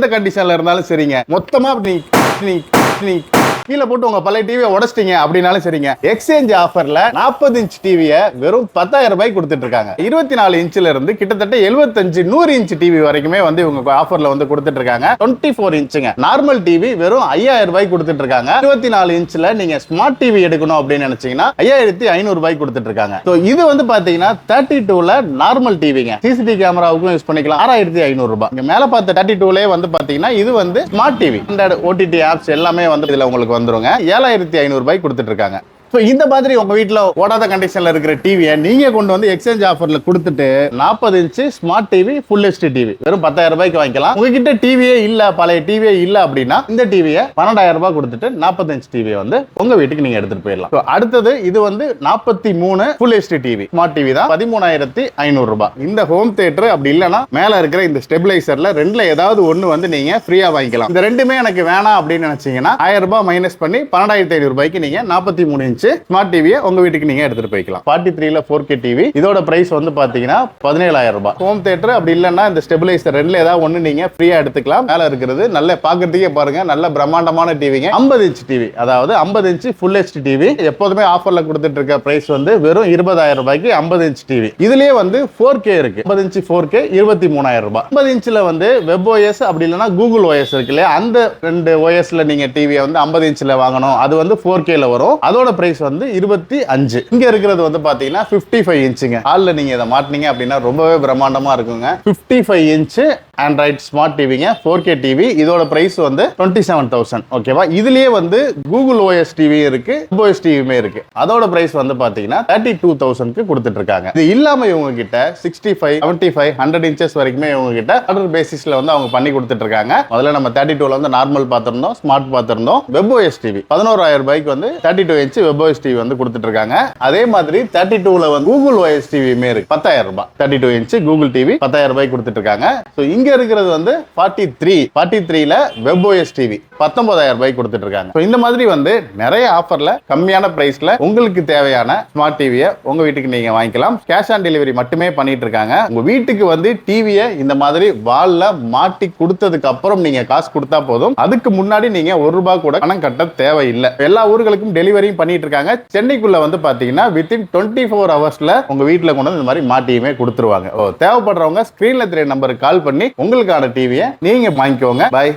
எந்த கண்டிஷன்ல இருந்தாலும் சரிங்க. மொத்தமா நீ நீ நீ கீழே போட்டு உங்க பழைய டிவியை உடச்சிட்டீங்க அப்படின்னாலும் சரிங்க. எக்ஸ்சேஞ்ச் ஆஃபர்ல நாற்பது இன்ச் டிவியை வெறும் பத்தாயிரம் ரூபாய்க்கு கொடுத்துட்டு இருக்காங்க. இருபத்தி நாலு இன்ச்ல இருந்து கிட்டத்தட்ட எழுபத்தஞ்சு நூறு இன்ச் டிவி வரைக்குமே வந்து இவங்க ஆஃபர்ல வந்து கொடுத்துட்டு இருக்காங்க. டுவெண்ட்டி ஃபோர் இன்ச்சுங்க நார்மல் டிவி வெறும் ஐயாயிரம் ரூபாய்க்கு கொடுத்துட்டு இருக்காங்க. இருபத்தி நாலு இன்ச்ல நீங்க ஸ்மார்ட் டிவி எடுக்கணும் அப்படின்னு நினைச்சீங்கன்னா ஐயாயிரத்தி ஐநூறு ரூபாய்க்கு கொடுத்துட்டு இருக்காங்க. ஸோ இது வந்து பாத்தீங்கன்னா தேர்ட்டி டூல நார்மல் டிவிங்க சிசிடிவி கேமராவுக்கும் யூஸ் பண்ணிக்கலாம். ஆறாயிரத்தி ஐநூறு ரூபாய். இங்க மேல பார்த்த தேர்ட்டி டூலே வந்து பாத்தீங்கன்னா இது வந்து ஸ்மார்ட் டிவி இந்த ஓடிடி ஆப்ஸ் எல்லாமே வந்து இதுல உங்களுக்கு வந்துருங்க. ஏழாயிரத்தி ஐநூறு ரூபாய்க்கு ஸோ இந்த மாதிரி உங்க வீட்டில் ஓடாத கண்டிஷன்ல இருக்கிற டிவியை நீங்க கொண்டு வந்து எக்ஸ்சேஞ்ச் ஆஃபர்ல கொடுத்துட்டு நாற்பது inch smart TV full HD TV வெறும் பத்தாயிரம் ரூபாய்க்கு வாங்கிக்கலாம். உங்ககிட்ட டிவியே இல்ல பழைய டிவியே இல்ல அப்படின்னா இந்த டிவியை பன்னெண்டாயிரம் ரூபாய் கொடுத்துட்டு நாற்பது இன்ச் டிவியை வந்து உங்க வீட்டுக்கு நீங்க எடுத்துட்டு போயிடலாம். ஸோ அடுத்தது இது வந்து நாற்பத்தி மூணு full HD TV smart TV தான். பதிமூணாயிரத்தி ஐநூறு ரூபாய். இந்த ஹோம் தியேட்டர் அப்படி இல்லைன்னா மேல இருக்கிற இந்த ஸ்டெபிலைசரில் ரெண்டுல ஏதாவது ஒண்ணு வந்து நீங்க ஃப்ரீயா வாங்கிக்கலாம். இந்த ரெண்டுமே எனக்கு வேணாம் அப்படின்னு நினைச்சீங்கன்னா ஆயிரம் ரூபாய் மைனஸ் பண்ணி பன்னெண்டாயிரத்தி ஐநூறு ரூபாய்க்கு நீங்க நாற்பத்தி மூணு இன்ச் ஸ்மார்ட் டிவியை உங்க வீட்டுக்கு நீங்க எடுத்துட்டு போய்க்கலாம். ஃபார்ட்டி த்ரீல ஃபோர் கே டிவி இதோட பிரைஸ் வந்து பாத்தீங்கன்னா பதினேழாயிரம் ரூபாய். ஹோம் தியேட்டர் அப்படி இல்லைன்னா இந்த ஸ்டெபிளைசர் ரெண்டுல ஏதாவது ஒண்ணு நீங்க ஃப்ரீயா எடுத்துக்கலாம். மேல இருக்கிறது நல்ல பாக்குறதுக்கே பாருங்க நல்ல பிரம்மாண்டமான டிவிங்க 50 இன்ச் டிவி அதாவது 50 இன்ச் ஃபுல் ஹெச்டி டிவி எப்போதுமே ஆஃபர்ல கொடுத்துட்டு இருக்க பிரைஸ் வந்து வெறும் இருபதாயிரம் ரூபாய்க்கு 50 இன்ச் டிவி இதுலயே வந்து ஃபோர் கே இருக்கு. 50 இன்ச் ஃபோர் கே இருபத்தி மூணாயிரம் ரூபாய் 50 இன்ச்ல வந்து வெப் ஓஎஸ் அப்படி இல்லைன்னா கூகுள் ஓஎஸ் இருக்கு இல்லையா? அந்த ரெண்டு ஓஎஸ்ல நீங்க டிவியை வந்து 50 இன்ச்ல வாங்கணும். அது வந்து ஃபோர் கேல வரும். அதோட பிரைஸ் வந்து இருபத்தி அஞ்சு. இங்க இருக்கிறது வந்து பாத்தீங்கன்னா 55 ஃபைவ் இன்ச்சுங்க ஹாலில் நீங்க இதை மாட்டினீங்க அப்படின்னா ரொம்பவே பிரம்மாண்டமா இருக்குங்க. 55 ஃபைவ் இன்ச்சு ஆண்ட்ராய்ட் ஸ்மார்ட் டிவிங்க ஃபோர் கே டிவி இதோட ப்ரைஸ் வந்து டுவெண்ட்டி செவன் தௌசண்ட் ஓகேவா இதுலேயே வந்து கூகுள் ஓஎஸ் டிவி இருக்கு ஓஎஸ் டிவியுமே இருக்கு. அதோட ப்ரைஸ் வந்து பார்த்தீங்கன்னா தேர்ட்டி டூ தௌசண்ட்க்கு கொடுத்துட்டு இருக்காங்க இது இல்லாம இவங்க கிட்ட sixty five seventy five hundred inches வரைக்குமே இவங்க கிட்ட ஆர்டர் பேசிஸ்ல வந்து அவங்க பண்ணி கொடுத்துட்டு இருக்காங்க முதல்ல நம்ம தேர்ட்டி டூல வந்து நார்மல் பார்த்திருந்தோம் ஸ்மார்ட் பார்த்திருந்தோம். வெப் ஓஎஸ் டிவி பதினோராயிரம் ரூபாய்க்கு வந்து thirty two inch web OS TV வந்து கொடுத்துட்டு இருக்காங்க அதே மாதிரி தேர்ட்டி டூல வந்து கூகுள் ஓஎஸ் டிவியுமே இருக்கு பத்தாயிரம் ரூபாய். Thirty two inch Google TV பத்தாயிரம் ரூபாய்க்கு கொடுத்துட்டு இருக்காங்க ஸோ இங்கே இருக்கிறது வந்து ஃபார்ட்டி த்ரீ ஃபார்ட்டி த்ரீல வெப் ஓஎஸ் டிவி பத்தொன்பதாயிரம் ரூபாய் கொடுத்துட்டு இருக்காங்க. ஸோ இந்த மாதிரி வந்து நிறைய ஆஃபர்ல கம்மியான பிரைஸ்ல உங்களுக்கு தேவையான ஸ்மார்ட் டிவியை உங்க வீட்டுக்கு நீங்க வாங்கிக்கலாம். கேஷ் ஆன் டெலிவரி மட்டுமே பண்ணிட்டு இருக்காங்க. உங்க வீட்டுக்கு வந்து டிவியை இந்த மாதிரி வால்ல மாட்டி கொடுத்ததுக்கு அப்புறம் நீங்க காசு கொடுத்தா போதும். அதுக்கு முன்னாடி நீங்க ஒரு ரூபாய் கூட பணம் கட்ட தேவையில்லை. எல்லா ஊர்களுக்கும் டெலிவரியும் பண்ணிட்டு இருக்காங்க. சென்னைக்குள்ள வந்து பாத்தீங்கன்னா வித்தின் டுவெண்ட்டி ஃபோர் ஹவர்ஸ்ல உங்க வீட்டுல கொண்டு வந்து இந்த மாதிரி மாட்டியுமே கொடுத்துருவாங்க. ஓ தேவைப்படுறவங்க ஸ்கிரீன்ல தெரிய நம்பருக்கு கால் பண்ணி உங்களுக்கான டிவியை நீங்க வாங்கிக்கோங்க. பை